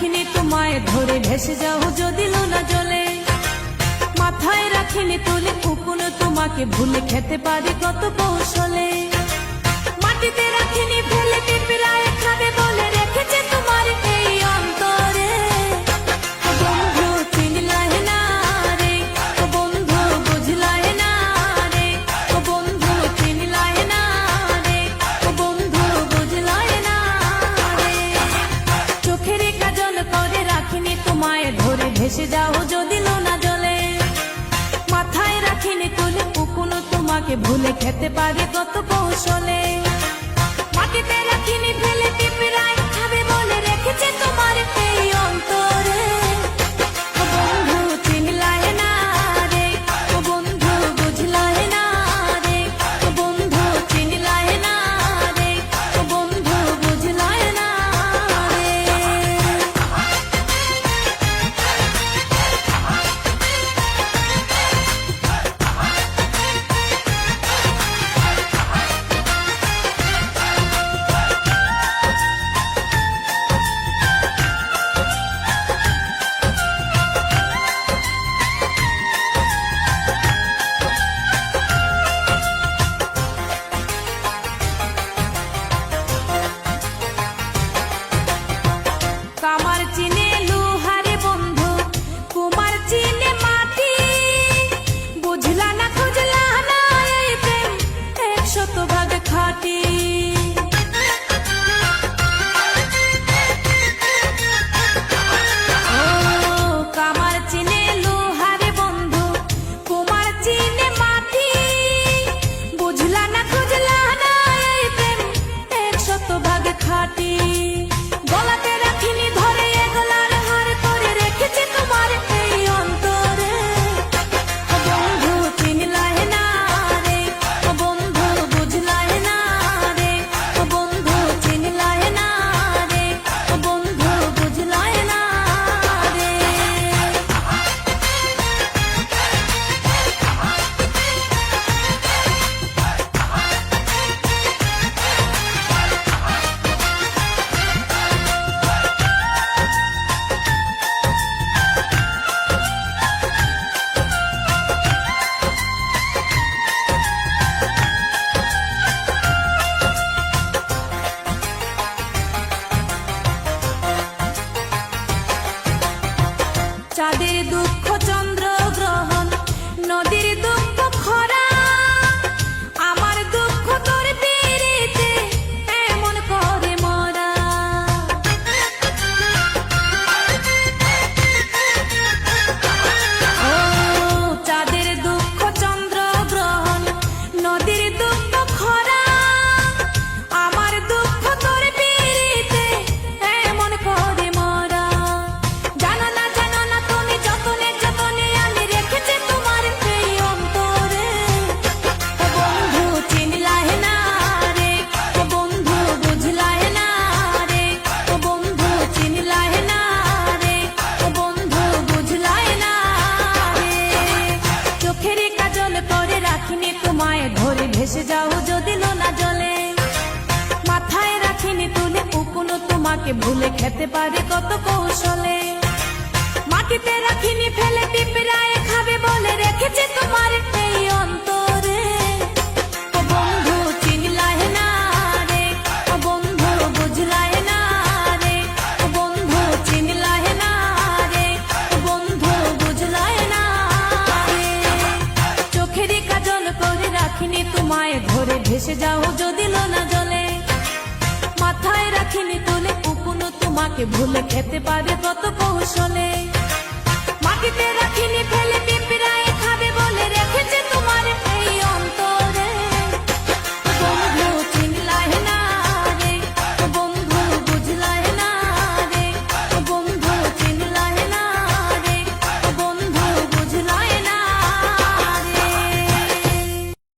রাখিনি তোমায়, ধরে ভেসে যাও যদি লোনা জলে। মাথায় রাখিনি তুলে কুকুন তোমাকে ভুলে খেতে পারি কত কৌশলে। মাটিতে রাখিনি ফেলে পিঁপড়ায় এখানে বলে দাও যদি লোনা জলে। মাথায় রাখিনি কোলে কুকুনো তোমাকে ভুলে খেতে পারে কত কৌশলে। মাটিতে রাখিনি ফেলে puxa dedo ভিতরে রাখিনি, তোমায় ধরে ভেসে যাও যদি লোনা জলে। মাথায় রাখিনি তুলে উকুনো তোমাকে ভুলে খেতে পারে কত কৌশলে। মাটিতে রাখিনি ফেলে, পিঁপড়ায় খাবে বলে রেখেছে তোমার ভেসে যাও যদি লোনা জলে। মাথায় রাখিনি তোলে কুকুন তোমাকে ভুলে খেতে পারে কত কৌশলে। মাটিতে রাখিনি ফেলে